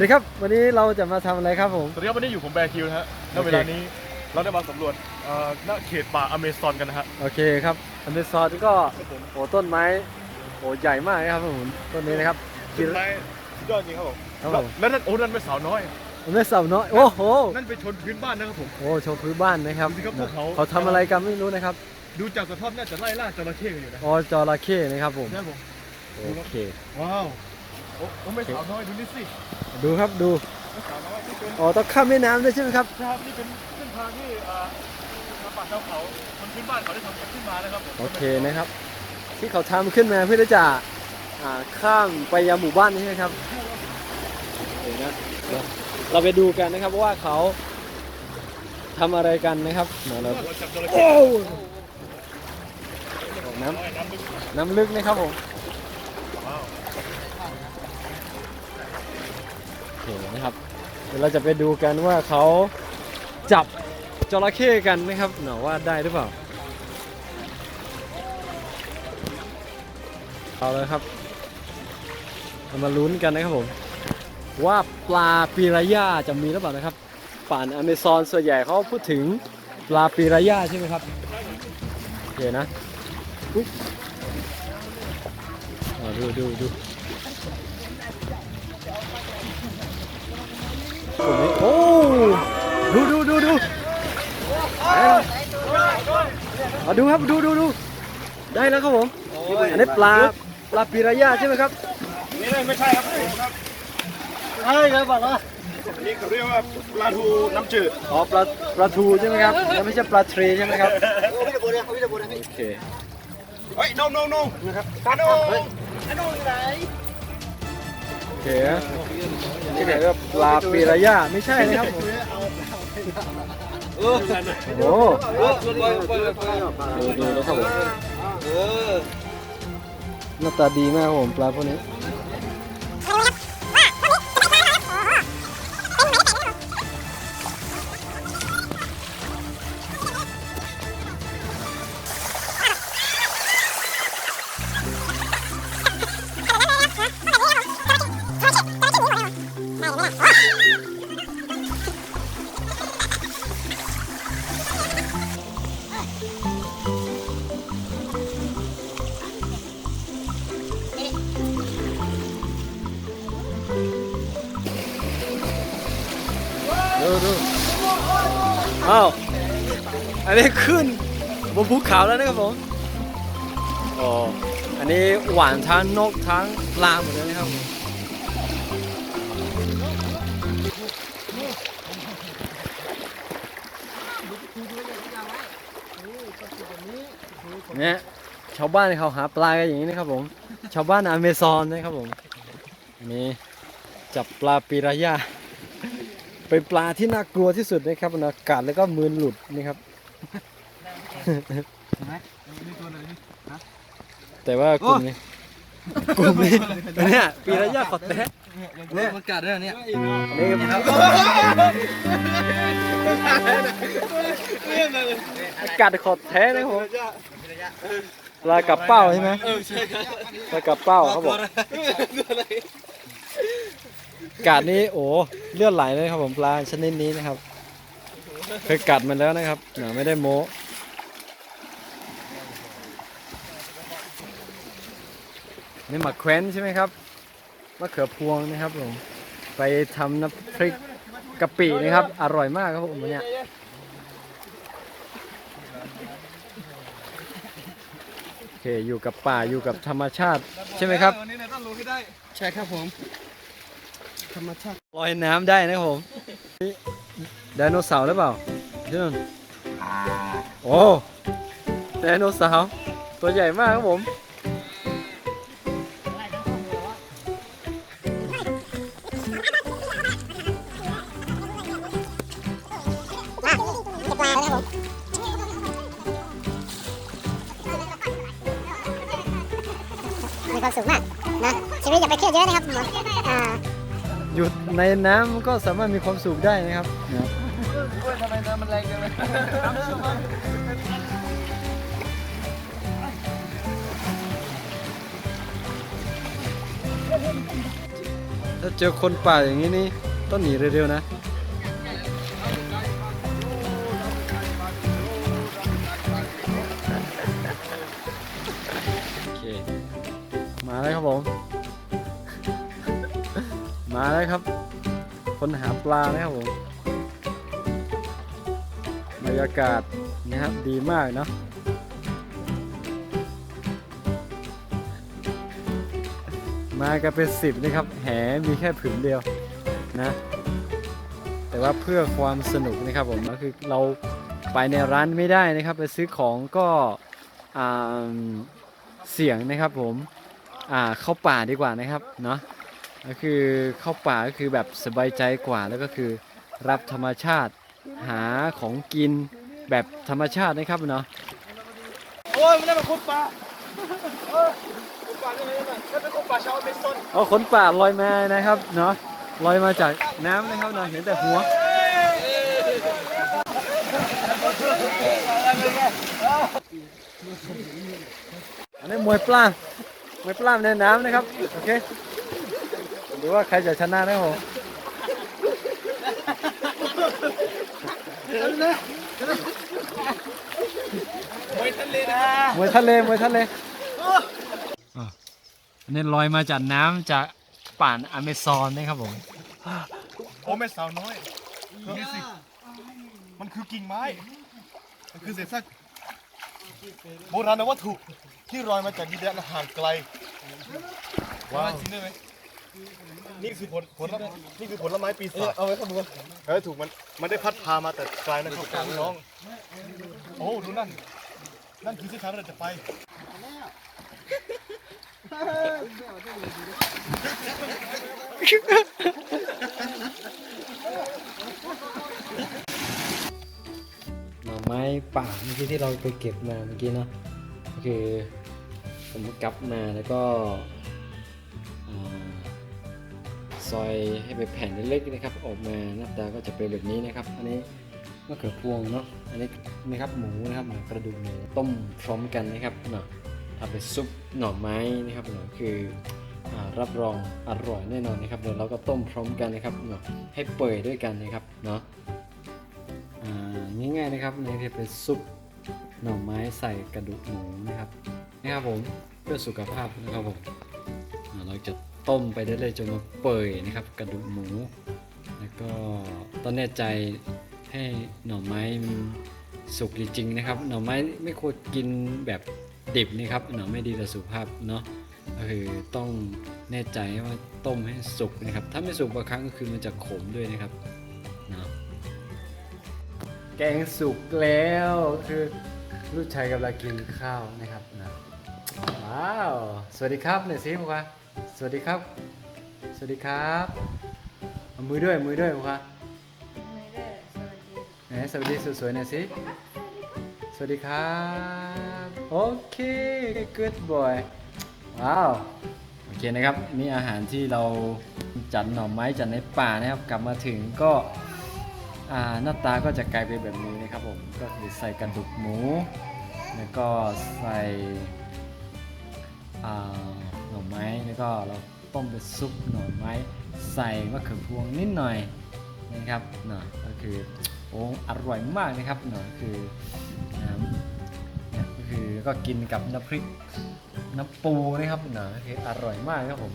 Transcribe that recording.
สวัสดีครับ วันนี้เราจะมาทำอะไรครับผม สวัสดีครับวันนี้อยู่ผมแบร์คิวนะฮะณโอเค เวลานี้เราได้มาสำรวจเอ่อณเขตป่าอเมซอนกันนะฮะโอเคครับอเมซอนก็โอ้ต้นไม้โอ้ใหญ่มากนะครับผมต้นนี้นะครับต้นไม้สุดยอดจริงครับผมครับผม แล้วนั่นโอ้นั่นเป็นสาวน้อย อเมซอนเนาะโอ้โหนั่นเป็นชนพื้นบ้านนะครับผม โอ้โชว์พื้นบ้านนะครับดูสิครับพวกเขา เขาทำอะไรกันไม่รู้นะครับดูจากสภาพน่าจะไล่ล่าจระเข้กันอยู่นะอ๋อจระเข้นะครับผมใช่ผมโอเคว้าว โอ้โอ้ไม่สาวน้อยดูนี่สิดูครับดูไม่สาวน้อยนี่เป็นอ๋อต้องข้ามแม่น้ำด้วยใช่ไหมครับครับนี่เป็นเส้นทางที่อ่าชาวป่าชาวเขาคนพื้นบ้านเขาได้ทำกันขึ้นมานะครับผมโอเคนะครับ ที่เขาทำขึ้นมาเพื่อที่จะอ่าข้ามไปยังหมู่บ้านนี้นะครับเดี๋ยวนะเดี๋ยวเราไปดูกันนะครับว่าเขาทำอะไรกันนะครับมาเราเราจับจระโอ้เข้น้น้อยน้ำลึกำน้ำลึกนะครับผม ว้าว โอ เคนะครับ เดี๋ยวเราจะไปดูกันว่าเขาจับจระเข้กันนะครับหนอว่าได้หรือเปล่า เอาเลยครับเรามาลุ้นกันนะครับผม ว่าปลาปิราย่าจะมีหรือเปล่านะครับป่านอเมซอนส่วนใหญ่เขาพูดถึงปลาปิราย่าใช่ไหมครับโอเคนะอุ๊ยดูดูดู กลุ่มนี้โอ้ดูดูดูดูเอาดูครับดูดูดูได้แล้วครับผมอันนี้ปลาปลาปิราย่าใช่ไหมครับนี่เลยไม่ใช่ครับครับใช่ครับบอกว่านี่เขาเรียกว่าปลาทูน้ำจืดอ๋อปลาปลาทูใช่ไหมครับแล้วไม่ใช่ปลาทรีใช่ไหมครับโอเคเฮ้ย no no no นะครับปลาโนโอเคนี่ เรียกว่าปลาปีราย่าไม่ใช่นะครับผมโอ้โหดูดูแล้วครับผมหน้าตาดีมากครับผมปลาพวกนี้ ดูดูอ้าว อันนี้ขึ้นบนภูเขาแล้วนะครับผมอ๋ออันนี้หวานทั้งนกทั้งปลาหมดเลยนะครับผมเนี่ยชาวบ้านเขาหาปลากันอย่างนี้นะครับผม ชาวบ้านอเมซอนนะครับผมนี่จับปลาปิรายา เป็นปลาที่น่ากลัวที่สุดนะครับอากาศแล้วก็มือหลุดนี่ครับ แต่ว่ากลุ่มนี้กลุ่มนี้เนี่ยปีระยะขอดแท้เนี่ยมันกัดด้วยเนี่ยนี่ครับอากาศขอดแท้นะครับผมปลากับเป้าใช่ไหมเออใช่ครับปลากับเป้าเขาบอกอา กาศนี้โอ้เลือดไหลเลยครับผมปลาชนิดนี้นะครับเคยกัดมันแล้วนะครับหนาไม่ได้โม้นี่หมักแคว้นใช่ไหมครับมะเขือพวงนะครับผมไปทำน้ำพริกกะปินะครับ อร่อยมากครับผมวันเนี้ยโอเคอยู่กับป่าอยู่กับธรรมชาติใช่ไหมครับวันนี้เนี่ยต้องรู้ให้ได้ใช่ครับผม ธรรมชาติลอยน้ำได้นะครับผมนี่ไดโนเสาร์หรือเปล่าที่นั่นโอ้ไดโนเสาร์ตัวใหญ่มากครับผม มีความสุขมากนะชีวิตอย่าไปเครียดเยอะนะครับหมออ่า อยู่ในน้ำก็สามารถมีความสุขได้นะครับทำไมน้ำมันแรงจังเลยถ้าเจอคนป่าอย่างนี้นี่ต้องหนีเร็วๆนะ โอเค มาแล้วครับผม มาแล้วครับ คนหาปลานะครับผมบรรยากาศนะครับดีมากเนาะมากันเป็นสิบนะครับ แหมีแค่ผืนเดียวนะ แต่ว่าเพื่อความสนุกนะครับผมก็คือเราไปในร้านไม่ได้นะครับ ไปซื้อของก็เสี่ยงนะครับผมเข้าป่าดีกว่านะครับเนาะ ก็คือเข้าป่าก็คือแบบสบายใจกว่าแล้วก็คือรับธรรมชาติหาของกินแบบธรรมชาตินะครับเนาะโอ้ยมันได้มาคุดปลาเออคุดปลาได้ไหมเนี่ยถ้าเป็นคุดปลาชาวอเมซอนเอาขนป่าลอยมานะครับเนาะลอยมาจากน้ำนะครับเนาะเห็นแต่หัวอันนี้มวยปล้างมวยปล้างในน้ำนะครับโอเค ดูว่าใครจะชนะนะครับผมมวยทะเลนะมวยทะเลมวยทะเลอันนี้ลอยมาจากน้ำจากป่านอเมซอนนะครับผมโอ้แม่สาวน้อยนี่สิ มันคือกิ่งไม้ มันคือเศษซากโบราณวัตถุที่ลอยมาจากดินแดนห่างไกลว้าวจริงได้ไหม นี่คือผลผลไม้นี่คือผลไม้ปีศาจเอาไว้ข้างบนเออถูกมันมันได้พัดพามาแต่ไกลนะครับน้องโอ้ดูนั่นนั่นคือเส้นทางที่เราจะไปหน่อไม้ป่าเมื่อกี้ที่เราไปเก็บมาเมื่อกี้เนาะก็คือผมกลับมาแล้วก็อ่า ซอยให้เป็นแผ่นเล็กๆนะครับ ออกมาหน้าตาก็จะเป็นแบบนี้นะครับ อันนี้มะเขือพวงเนาะอันนี้นะครับหมูนะครับหมูกระดูกหมูต้มพร้อมกันนะครับเนาะทำเป็นซุปหน่อไม้นะครับเนาะคือรับรองอร่อยแน่นอนนะครับเดี๋ยวเราก็ต้มพร้อมกันนะครับเนาะให้เปื่อยด้วยกันนะครับเนาะอ่าง่ายๆนะครับนี่จะเป็นซุปหน่อไม้ใส่กระดูกหมูนะครับนะครับผมเพื่อสุขภาพนะครับผมเราจะ ต้มไปเรื่อยจนมาเปื่อยนะครับ กระดูกหมู แล้วก็ต้องแน่ใจให้หน่อไม้มันสุกจริงๆนะครับ หน่อไม้ไม่ควรกินแบบดิบนะครับหน่อไม่ดีต่อสุขภาพเนาะก็คือต้องแน่ใจว่าต้มให้สุกนะครับ ถ้าไม่สุกบางครั้งก็คือมันจะขมด้วยนะครับเนาะแกงสุกแล้วคือลูกชายกำลังกินข้าวนะครับนะว้าว สวัสดีครับหน่อยสิพวกว่า สวัสดีครับ สวัสดีครับเอามือด้วยมือด้วยพวกว่าไหนสวัสดีสวยๆหน่อยสิ สวัสดีครับโอเค good boy ว้าวโอเคนะครับนี่อาหารที่เราจัดหน่อไม้จัดในป่านะครับ กลับมาถึงก็อ่าหน้าตาก็จะกลายเป็นแบบนี้นะครับผมก็คือใส่กระดูกหมู แล้วก็ใส่อ่าหน่อ ไม้ แล้วก็เราต้มเป็นซุปหน่อไม้ ใส่มะเขือพวงนิดหน่อยนะครับเนาะก็คือโอ้อร่อยมากนะครับเนาะคือนะก็คือก็กินกับน้ำพริกน้ำปูนะครับเนาะคืออร่อยมากครับผม